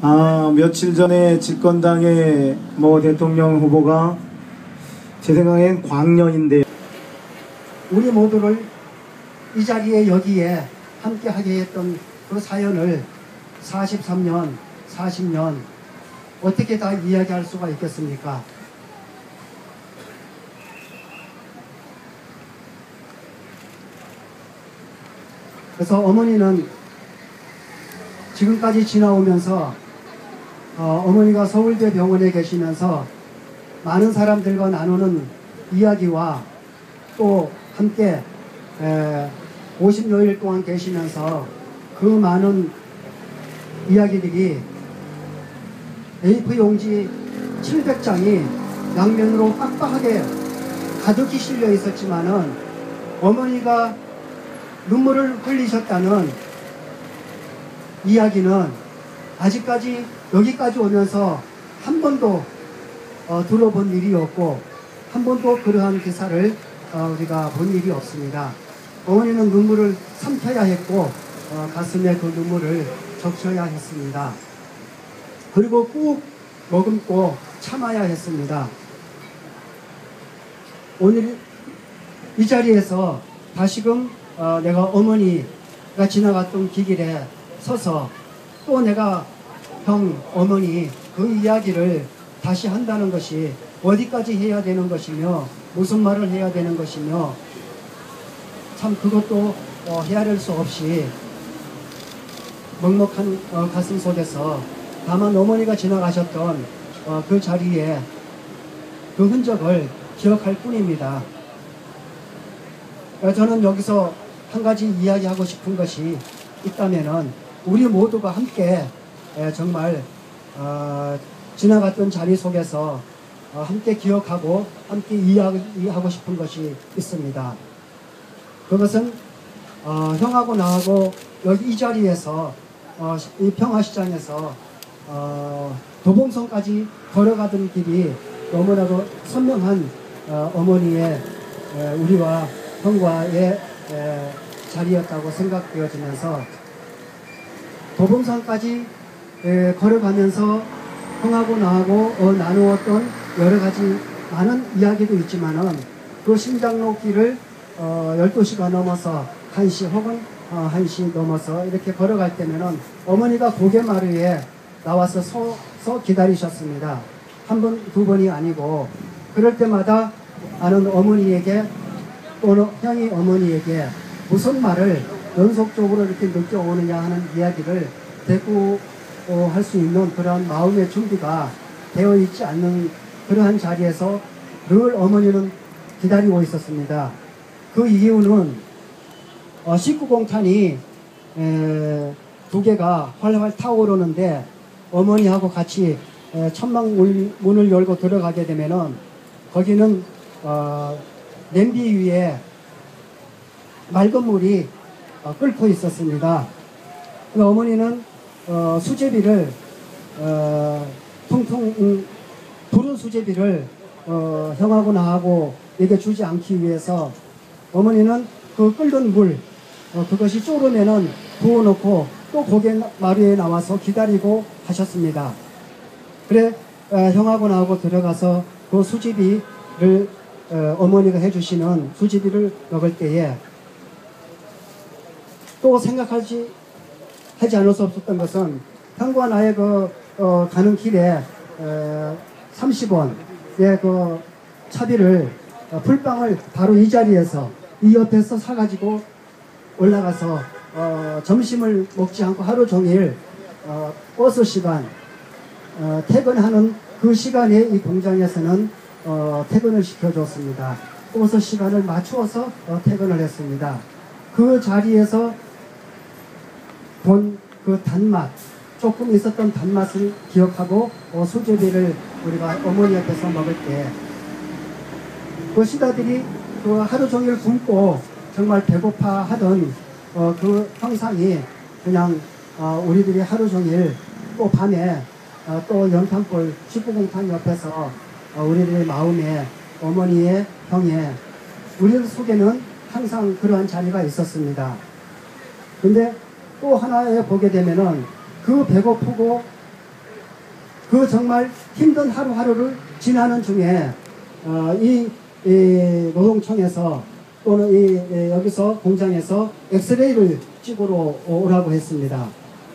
아, 며칠 전에 집권당의 뭐 대통령 후보가 제 생각엔 광년인데 우리 모두를 이 자리에 여기에 함께 하게 했던 그 사연을 43년, 40년 어떻게 다 이야기할 수가 있겠습니까? 그래서 어머니는 지금까지 지나오면서 어, 어머니가 서울대 병원에 계시면서 많은 사람들과 나누는 이야기와 또 함께 에, 50여일 동안 계시면서 그 많은 이야기들이 A4 용지 700장이 양면으로 빡빡하게 가득히 실려 있었지만은 어머니가 눈물을 흘리셨다는 이야기는 아직까지 여기까지 오면서 한 번도 어, 들어본 일이 없고 한 번도 그러한 기사를 어, 우리가 본 일이 없습니다. 어머니는 눈물을 삼켜야 했고 어, 가슴에 그 눈물을 적셔야 했습니다. 그리고 꾹 머금고 참아야 했습니다. 오늘 이 자리에서 다시금 어, 내가 어머니가 지나갔던 길에 서서 또 내가 형, 어머니 그 이야기를 다시 한다는 것이 어디까지 해야 되는 것이며 무슨 말을 해야 되는 것이며 참 그것도 어, 헤아릴 수 없이 먹먹한 어, 가슴 속에서 다만 어머니가 지나가셨던 어, 그 자리에 그 흔적을 기억할 뿐입니다. 어, 저는 여기서 한 가지 이야기하고 싶은 것이 있다면은 우리 모두가 함께 에, 정말 어, 지나갔던 자리 속에서 어, 함께 기억하고 함께 이야기하고 싶은 것이 있습니다. 그것은 어, 형하고 나하고 여기 이 자리에서 어, 이 평화시장에서 어, 도봉성까지 걸어가던 길이 너무나도 선명한 어, 어머니의 에, 우리와 형과의 에, 자리였다고 생각되어지면서 도봉산까지 에, 걸어가면서 형하고 나하고 어, 나누었던 여러 가지 많은 이야기도 있지만은 그 신장로 길을 어, 12시가 넘어서 1시 혹은 어, 1시 넘어서 이렇게 걸어갈 때면은 어머니가 고개마루에 나와서 서, 서 기다리셨습니다. 한 번, 두 번이 아니고 그럴 때마다 아는 어머니에게 또는 형이 어머니에게 무슨 말을 연속적으로 이렇게 느껴오느냐 하는 이야기를 대꾸 어, 할 수 있는 그러한 마음의 준비가 되어 있지 않는 그러한 자리에서 늘 어머니는 기다리고 있었습니다. 그 이유는 어, 19공탄이 에, 두 개가 활활 타오르는데 어머니하고 같이 에, 천막 문- 문을 열고 들어가게 되면은 거기는 어, 냄비 위에 맑은 물이 어, 끓고 있었습니다. 그 어머니는 어, 수제비를 어, 통통 음, 부른 수제비를 어, 형하고 나하고 에게 주지 않기 위해서 어머니는 그 끓는 물 어, 그것이 쪼르면은 부어놓고 또 고개 마루에 나와서 기다리고 하셨습니다. 그래 어, 형하고 나하고 들어가서 그 수제비를 어, 어머니가 해주시는 수제비를 먹을 때에 또 생각하지 하지 않을 수 없었던 것은 형과 나의 그 어, 가는 길에 어, 30원의 그 차비를 어, 풀빵을 바로 이 자리에서 이 옆에서 사가지고 올라가서 어, 점심을 먹지 않고 하루 종일 어, 버스 시간 어, 퇴근하는 그 시간에 이 공장에서는 어, 퇴근을 시켜줬습니다. 버스 시간을 맞추어서 어, 퇴근을 했습니다. 그 자리에서 본 그 단맛, 조금 있었던 단맛을 기억하고 어, 수제비를 우리가 어머니 옆에서 먹을 때 그 시다들이 그 하루 종일 굶고 정말 배고파 하던 어, 그 형상이 그냥 어, 우리들이 하루 종일 또 밤에 어, 또 연탄불 19공탄 옆에서 어, 우리들의 마음에 어머니의 형에 우리 속에는 항상 그러한 자리가 있었습니다. 근데 또 하나에 보게 되면은 그 배고프고 그 정말 힘든 하루하루를 지나는 중에 어, 이, 이 노동청에서 또는 이, 이 여기서 공장에서 엑스레이를 찍으러 오라고 했습니다.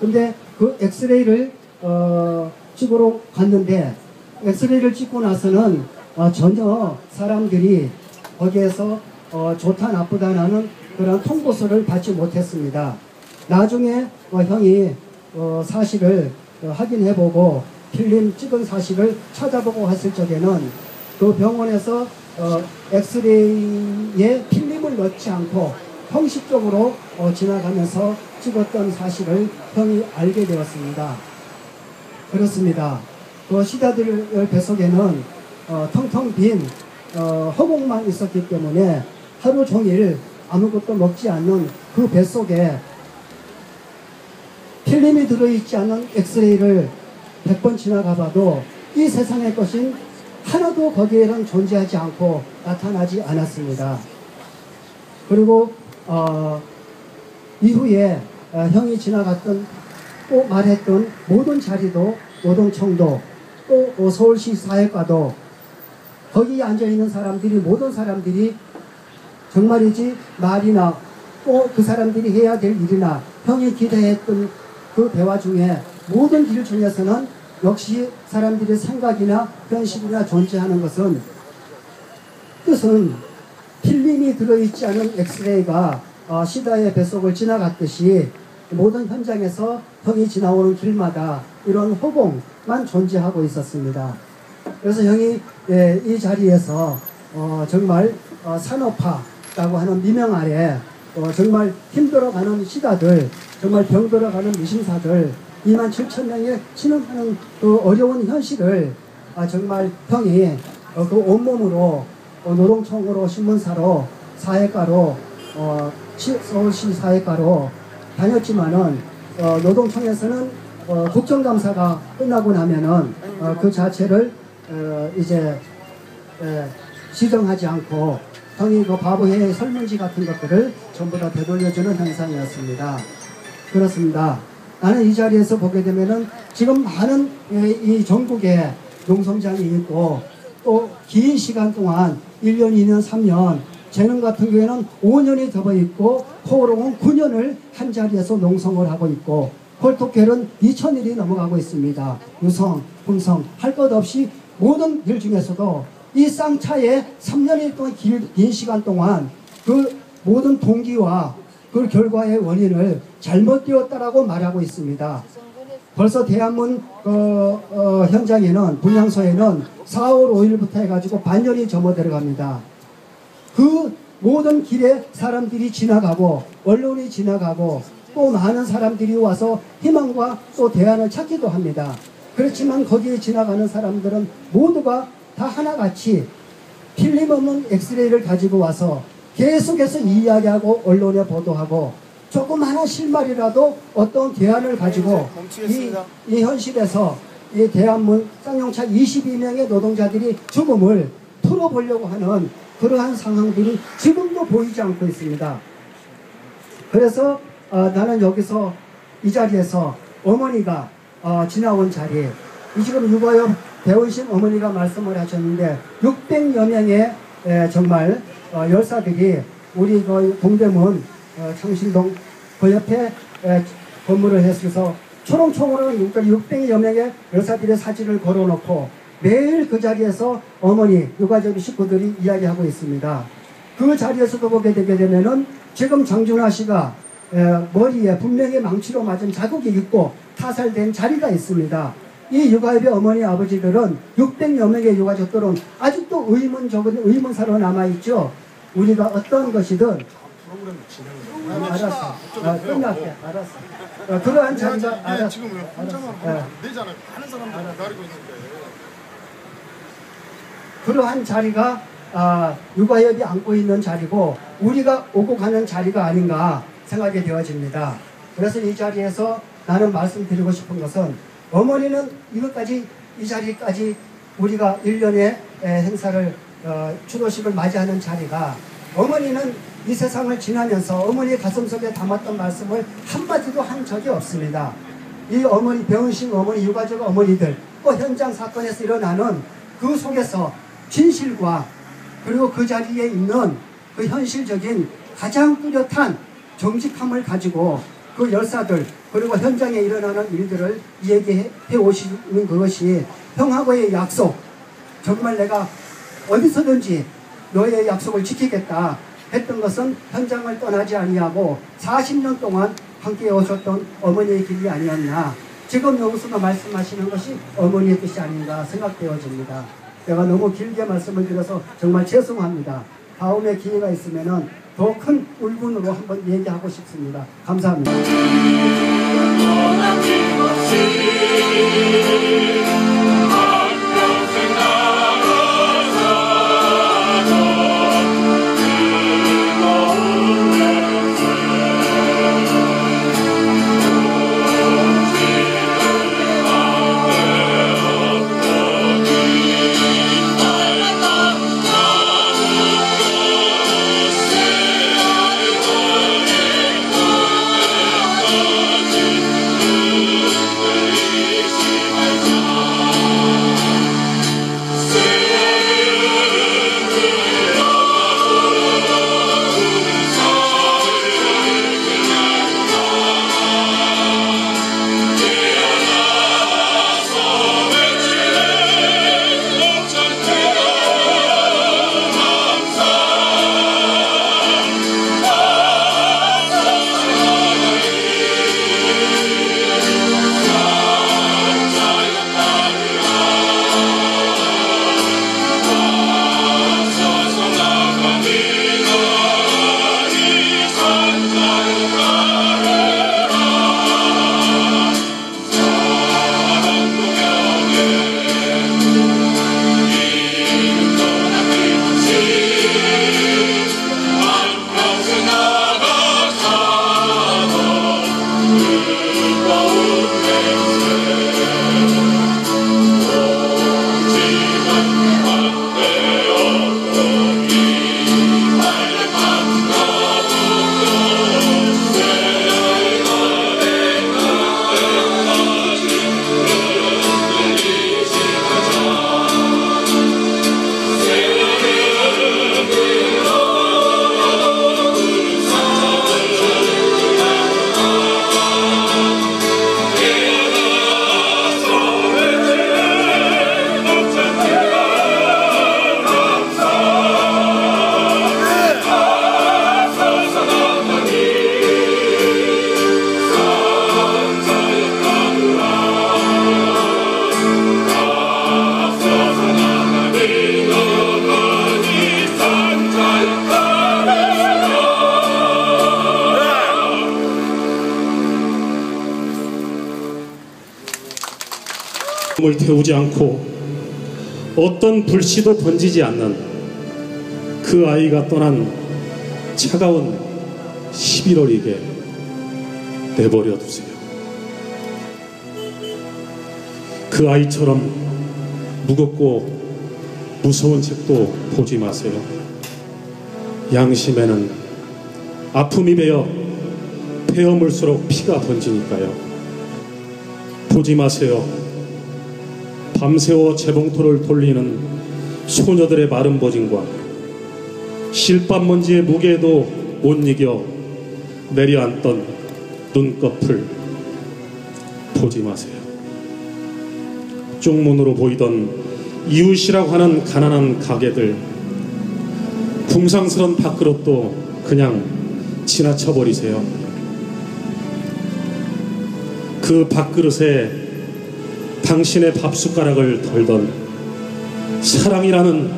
근데 그 엑스레이를 어, 찍으러 갔는데 엑스레이를 찍고 나서는 어, 전혀 사람들이 거기에서 어, 좋다 나쁘다라는 그런 통보서를 받지 못했습니다. 나중에 어, 형이 어, 사실을 어, 확인해보고 필름 찍은 사실을 찾아보고 했을 적에는 그 병원에서 어, 엑스레이에 필름을 넣지 않고 형식적으로 어, 지나가면서 찍었던 사실을 형이 알게 되었습니다. 그렇습니다. 그 시다들 뱃속에는 어, 텅텅 빈 어, 허공만 있었기 때문에 하루 종일 아무것도 먹지 않는 그 뱃속에 필름이 들어있지 않은 엑스레이를 100번 지나가봐도 이 세상의 것인 하나도 거기에는 존재하지 않고 나타나지 않았습니다. 그리고 어, 이후에 어, 형이 지나갔던 또 말했던 모든 자리도 노동청도 또 어, 서울시 사회과도 거기에 앉아있는 사람들이 모든 사람들이 정말이지 말이나 또 그 사람들이 해야 될 일이나 형이 기대했던 그 대화 중에 모든 길 중에서는 역시 사람들의 생각이나 현실이나 존재하는 것은 뜻은 필름이 들어있지 않은 엑스레이가 어, 시다의 뱃속을 지나갔듯이 모든 현장에서 형이 지나오는 길마다 이런 허공만 존재하고 있었습니다. 그래서 형이 예, 이 자리에서 어, 정말 어, 산업화라고 하는 미명 아래 어, 정말 힘들어가는 시다들, 정말 병들어가는 미심사들 2만 7천 명에 신음하는 그 어려운 현실을 아, 정말 형이 어, 그 온몸으로 어, 노동청으로 신문사로 사회과로 어, 시- 서울시 사회과로 다녔지만은 어, 노동청에서는 어, 국정감사가 끝나고 나면은 어, 그 자체를 어, 이제 에, 시정하지 않고 형이 그 바보회의 설문지 같은 것들을 전부 다 되돌려주는 현상이었습니다. 그렇습니다. 나는 이 자리에서 보게 되면은 지금 많은 예, 이 전국에 농성장이 있고 또 긴 시간 동안 1년, 2년, 3년 재능 같은 경우에는 5년이 접어 있고 코오롱은 9년을 한 자리에서 농성을 하고 있고 홀토켈은 2000일이 넘어가고 있습니다. 유성, 흥성 할 것 없이 모든 일 중에서도 이 쌍차에 3년일 동안 길, 긴 시간 동안 그 모든 동기와 그 결과의 원인을 잘못 띄웠다라고 말하고 있습니다. 벌써 대한문 어, 어, 현장에는 분향소에는 4월 5일부터 해가지고 반년이 접어 들어갑니다. 그 모든 길에 사람들이 지나가고 언론이 지나가고 또 많은 사람들이 와서 희망과 또 대안을 찾기도 합니다. 그렇지만 거기에 지나가는 사람들은 모두가 다 하나같이 필름 없는 엑스레이를 가지고 와서 계속해서 이야기하고 언론에 보도하고 조그마한 실말이라도 어떤 대안을 가지고 이, 이 현실에서 이 대한문 쌍용차 22명의 노동자들이 죽음을 풀어보려고 하는 그러한 상황들이 지금도 보이지 않고 있습니다. 그래서 어, 나는 여기서 이 자리에서 어머니가 어, 지나온 자리에 이 지금 육아협 배우신 어머니가 말씀을 하셨는데 600여 명의 에, 정말 어, 열사들이 우리 그 동대문 어, 창신동 그 옆에 에, 건물을 했어서 초롱초롱 600여 명의 열사들의 사진을 걸어놓고 매일 그 자리에서 어머니 유가족 식구들이 이야기하고 있습니다. 그 자리에서도 보게 되게 되면은 지금 장준하 씨가 에, 머리에 분명히 망치로 맞은 자국이 있고 타살된 자리가 있습니다. 이 육아협의 어머니 아버지들은 600여 명의 유가족들은 아직도 의문적인 의문사로 남아있죠. 우리가 어떤 것이든 아니, 알았어. 아, 끝날게. 알았어. 어, 그러한 자리가 예, 알았어. 지금 왜 알았어. 혼자만 예. 하면 안 되잖아요. 많은 사람들이 기다리고 있는데. 그러한 자리가 아, 육아협이 안고 있는 자리고 우리가 오고 가는 자리가 아닌가 생각이 되어집니다. 그래서 이 자리에서 나는 말씀드리고 싶은 것은 어머니는 이것까지 이 자리까지 우리가 1년에 행사를 어, 추도식을 맞이하는 자리가 어머니는 이 세상을 지나면서 어머니의 가슴속에 담았던 말씀을 한마디도 한 적이 없습니다. 이 어머니, 병신 어머니, 유가족 어머니들 그 현장 사건에서 일어나는 그 속에서 진실과 그리고 그 자리에 있는 그 현실적인 가장 뚜렷한 정직함을 가지고 그 열사들 그리고 현장에 일어나는 일들을 얘기해 오시는 그것이 형하고의 약속 정말 내가 어디서든지 너의 약속을 지키겠다 했던 것은 현장을 떠나지 아니하고 40년 동안 함께 오셨던 어머니의 길이 아니었나 지금 여기서도 말씀하시는 것이 어머니의 뜻이 아닌가 생각되어집니다. 내가 너무 길게 말씀을 드려서 정말 죄송합니다. 다음에 기회가 있으면 더 큰 울분으로 한번 얘기하고 싶습니다. 감사합니다. 을 태우지 않고 어떤 불씨도 번지지 않는 그 아이가 떠난 차가운 11월이게 내버려 두세요. 그 아이처럼 무겁고 무서운 책도 보지 마세요. 양심에는 아픔이 배어 베어물수록 피가 번지니까요. 보지 마세요. 밤새워 재봉토를 돌리는 소녀들의 마른 보짐과 실밥 먼지의 무게에도 못 이겨 내려앉던 눈꺼풀 보지 마세요. 쪽문으로 보이던 이웃이라고 하는 가난한 가게들 궁상스런 밥그릇도 그냥 지나쳐 버리세요. 그 밥그릇에 당신의 밥숟가락을 덜던 사랑이라는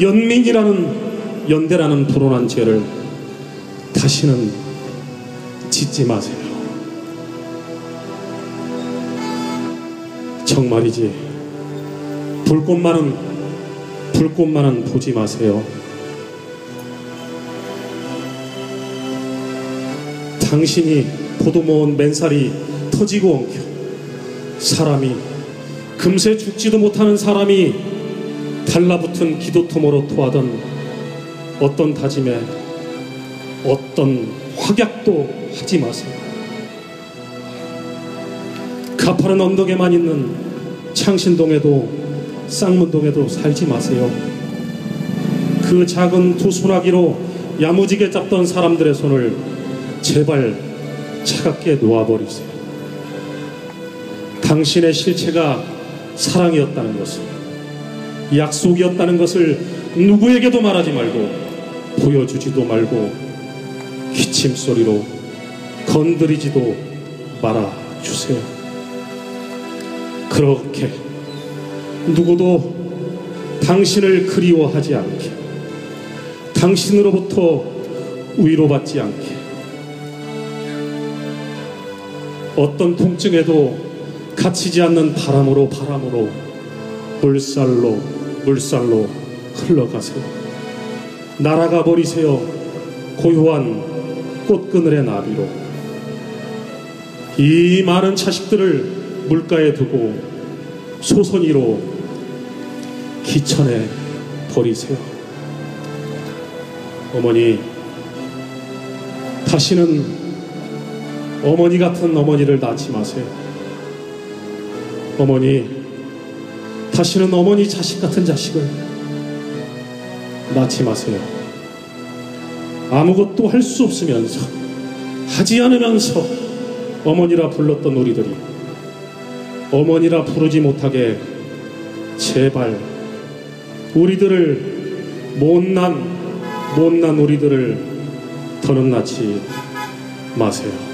연민이라는 연대라는 불온한 죄를 다시는 짓지 마세요. 정말이지 불꽃만은 불꽃만은 보지 마세요. 당신이 포도 모은 맨살이 터지고 엉켜 사람이 금세 죽지도 못하는 사람이 달라붙은 기도토모로 토하던 어떤 다짐에 어떤 확약도 하지 마세요. 가파른 언덕에만 있는 창신동에도 쌍문동에도 살지 마세요. 그 작은 두 소나기로 야무지게 잡던 사람들의 손을 제발 차갑게 놓아버리세요. 당신의 실체가 사랑이었다는 것을, 약속이었다는 것을 누구에게도 말하지 말고, 보여주지도 말고, 기침소리로 건드리지도 말아주세요. 그렇게 누구도 당신을 그리워하지 않게, 당신으로부터 위로받지 않게, 어떤 통증에도 갇히지 않는 바람으로 바람으로 물살로 물살로 흘러가세요. 날아가 버리세요. 고요한 꽃그늘의 나비로 이 많은 자식들을 물가에 두고 소선이로 기천에 버리세요. 어머니 다시는 어머니 같은 어머니를 낳지 마세요. 어머니, 다시는 어머니 자식 같은 자식을 낳지 마세요. 아무것도 할 수 없으면서, 하지 않으면서 어머니라 불렀던 우리들이 어머니라 부르지 못하게 제발 우리들을 못난, 못난 우리들을 더는 낳지 마세요.